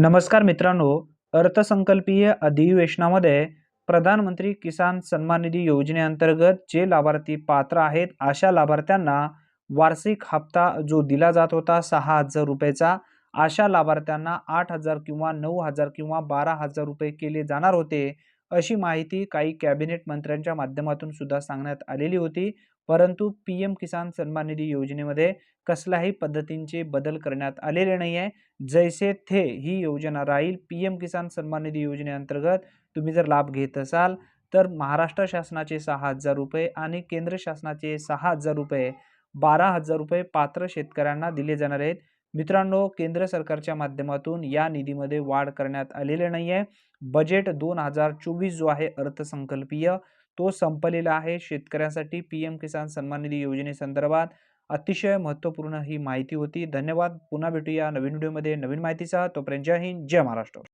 नमस्कार मित्रांनो अर्थसंकल्पीय अधिवेशनामध्ये प्रधानमंत्री किसान सन्मान निधी योजनेअंतर्गत जे लाभार्थी पात्र आहेत अशा लाभार्थ्यांना वार्षिक हप्ता जो दिला जात होता सहा हजार रुपयेचा अशा लाभार्थ्यांना आठ हजार किंवा नऊ हजार किंवा बारा हजार रुपये केले जाणार होते. अशी माहिती काही कॅबिनेट मंत्र्यांच्या माध्यमातून सुद्धा सांगण्यात आलेली होती. परंतु पी एम किसान सन्मान निधी योजनेमध्ये कसल्याही पद्धतींचे बदल करण्यात आलेले नाही आहे जैसे थे ही योजना राहील. पी एम किसान सन्मान निधी योजनेअंतर्गत तुम्ही जर लाभ घेत असाल तर महाराष्ट्र शासनाचे सहा हजार रुपये आणि केंद्र शासनाचे सहा हजार रुपये बारा हजार रुपये पात्र शेतकऱ्यांना दिले जाणार आहेत. मित्रांनो केंद्र सरकारच्या माध्यमातून या निधीमध्ये वाढ करण्यात आलेले नाही आहे बजेट दोन हजार चोवीस जो आहे अर्थसंकल्पीय तो संपलेला आहे. शेतकऱ्यांसाठी पी एम किसान सन्मान निधी योजनेसंदर्भात अतिशय महत्त्वपूर्ण ही माहिती होती. धन्यवाद. पुन्हा भेटूया नवीन व्हिडिओमध्ये. नवीन माहितीचा तोपर्यंत जय हिंद जय महाराष्ट्र.